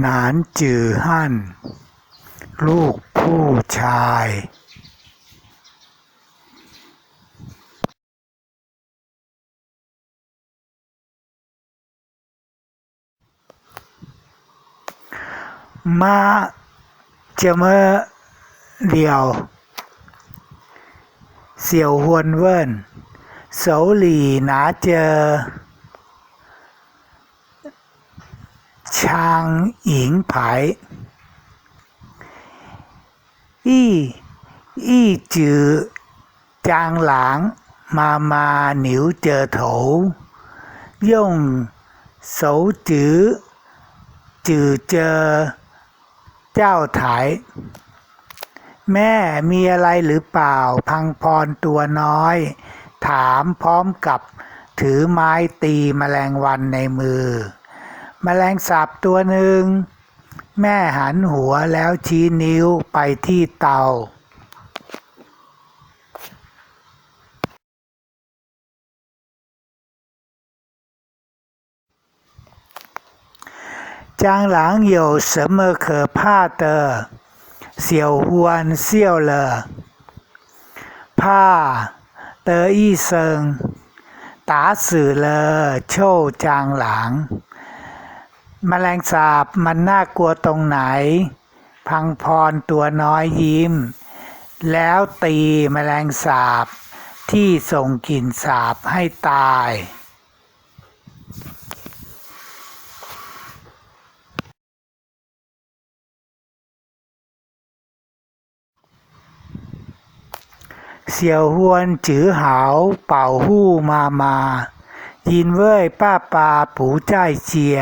หนานจือฮั่น ลูกผู้ชายมาจะเมื่อเดียว เสี่ยวฮวนเวินเสาหลีหนาเจอ拿着枪银牌，一一只蟑螂妈妈扭着头，用手指指着เจ้าไถ แม่มีอะไรหรือเปล่า พังพรตัวน้อย ถามพร้อมกับถือไม้ตีแมลงวันในมือ แมลงสาบตัวหนึ่ง แม่หันหัวแล้วชี้นิ้วไปที่เตา 蟑螂有什么可怕的？小獾笑了，怕的一声，打死了臭蟑螂。 มแมลงสาบมันน่ากลัวตรงไหน พังพรตัวน้อยยิ้ม แล้วตีมแมลงสาบที่ส่งกลิ่นสาบให้ตาย เสี่ยวฮวนจือหาวเป่าหู้มามา ยินเว่ยป้าปาปูจ้ายเจีย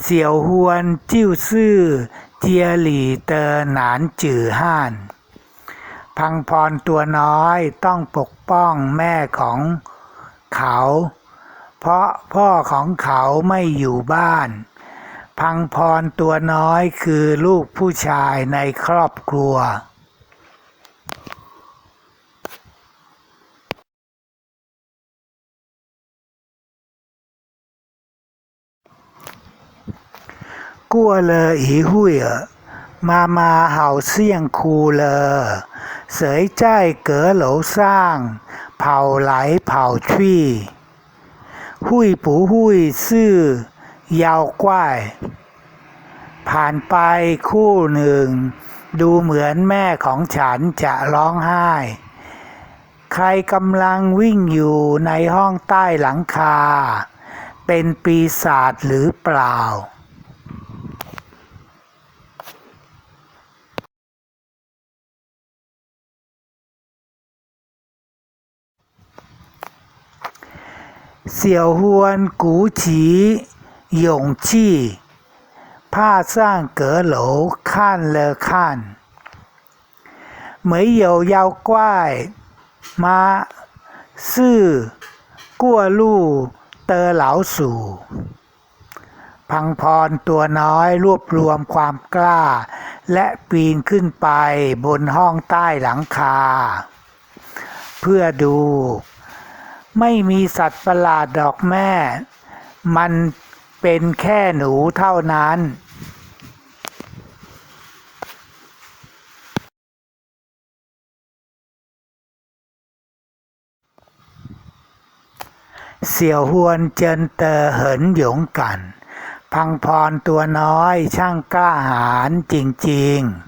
เสียวฮวนจิ้วซื่อ เจียหลี่เตอหนานจื่อห้าน พังพรตัวน้อยต้องปกป้องแม่ของเขา เพราะพ่อของเขาไม่อยู่บ้าน พังพรตัวน้อยคือลูกผู้ชายในครอบครัว 过了一会儿，妈妈好像哭了。谁在阁楼上跑来跑去会不会是妖怪งผ่านไปคู่หนึ่ง ดูเหมือนแม่ของฉันจะร้องไห้ ใครกำลังวิ่งอยู่ในห้องใต้หลังคา เป็นปีศาจหรือเปล่า เสี่ยวฮวนกูฉีหยงชี่ผ้าสร้างเก๋อโหนพังพรตัวน้อยรวบรวมความกล้า และปีนขึ้นไปบนห้องใต้หลังคา เพื่อดู ไม่มีสัตว์ประหลาดดอกแม่ มันเป็นแค่หนูเท่านั้น เสี่ยวฮวนเจินเตอเหินหยงกัน พังพรตัวน้อยช่างกล้าหาญจริง ๆ